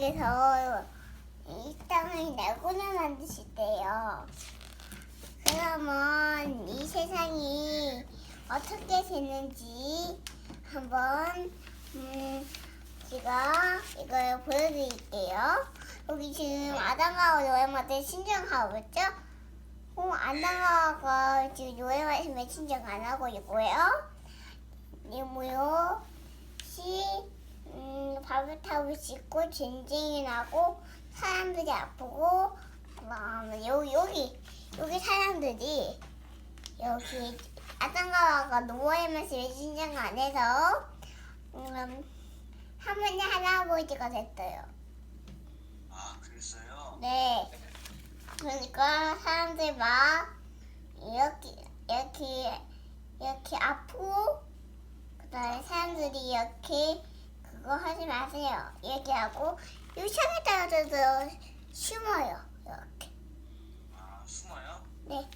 여호와께서 이 땅을 내고나 만드실 때요. 그러면 이 세상이 어떻게 되는지 한번 음, 제가 이걸 보여드릴게요. 여기 지금 아담하고 노예마들 신청하고 있죠? 어, 아담하고 지금 노예마들 신청 안 하고 있고요. 이모요 시 음, 밥을 타고 씻고 전쟁이 나고 사람들이 아프고 그다음에 여기 여기 여기 사람들이 여기 아담가와가 노예의 말씀을 신청 안 해서 음, 할머니 할아버지가 됐어요. 아 그랬어요? 네. 그러니까 사람들 막 이렇게 이렇게 이렇게 아프고 그다음에 사람들이 이렇게 그거 하지 마세요. 이렇게 하고 이 창에 떨어져서 숨어요. 이렇게. 아 숨어요? 네.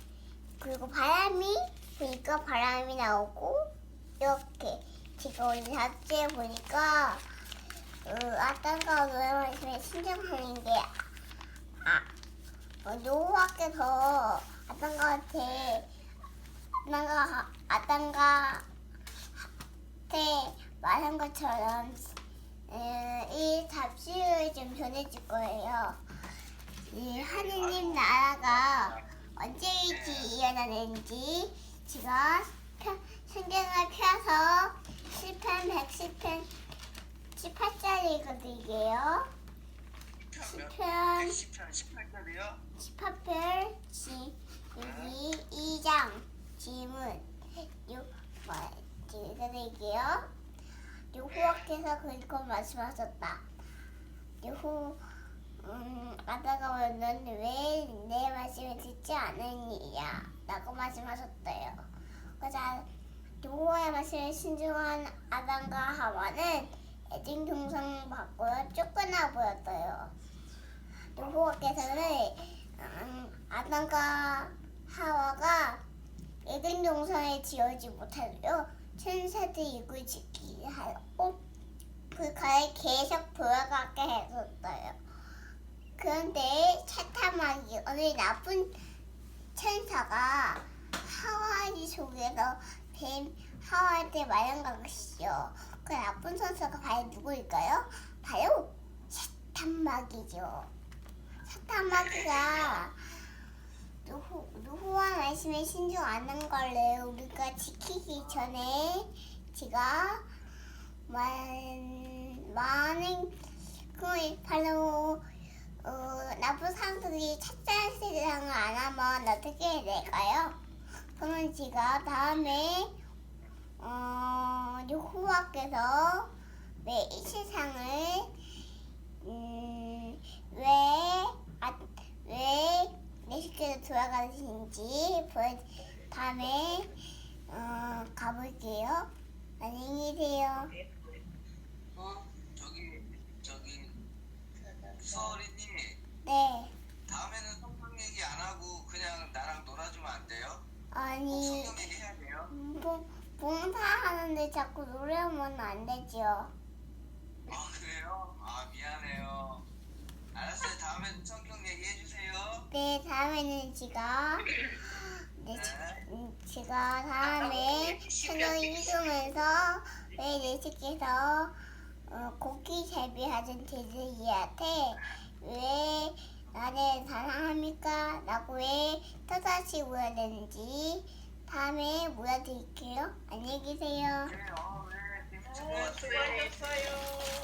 그리고 바람이 보니까 바람이 나오고 이렇게 제가 오늘 잡지에 보니까 어, 아딴가 노래말씀에 신청하는 게 아, 어, 노후학교에서 아딴가한테 아딴가 아딴가한테 말한 것처럼 어, 이 잡지를 좀 전해줄 거예요. 이 하느님 나라가 언제 일지 일어나는지 제가 펴- 성경을 펴서 10편 110편 18짜리거든요. 10편 110편 18절이요? 18편 지 여기 2장 지문 요 뭐, 읽어드릴게요. 여호와께서 그리고 말씀하셨다. 여호 음, 아다가 너는 왜 내 말씀을 듣지 않느냐 라고 말씀하셨대요. 그래서 여호와의 말씀을 신중한 아담과 하와는 에덴 동상 밖으로 쫓겨나 보였어요. 여호와께서는 음, 아담과 하와가 에덴 동산에 지어지 못하도록 천사들 이을 지키게 하고 그 가에 계속 돌아가게 했었어요. 그런데 차타마귀 어느 나쁜 천사가 하와이 속에서 뱀 하와한테 말한 것이요. 그 나쁜 천사가 과연 누구일까요? 바로 누후, 누후와 말씀에 신중 안 한 걸래 우리가 지키기 전에 제가 많은 그 바로 어, 나쁜 사람들이 착한 세상을 안 하면 어떻게 될까요? 그러면 제가 다음에 어, 여호와께서 왜 이 세상을 음, 왜, 아, 왜 내식께서 돌아가시는지 보여 다음에 어, 가볼게요. 안녕히 계세요. 어? 저기 저기 수어리님 네. 다음에는 성경 얘기 안 하고 그냥 나랑 놀아주면 안 돼요? 꼭 아니, 성경 얘기 해야 돼요? 봉, 봉사하는데 자꾸 노래하면 안 되죠. 아 그래요? 아 미안 네, 다음에는 제가 네, 제가 다음에 채널 이동해서 네, 네 매일 일찍해서 어, 고기 재배하던 돼지한테 왜 나를 사랑합니까? 라고 왜 또다시 물어대는지 다음에 모여드릴게요. 안녕히 계세요. 네, 수고하셨어요.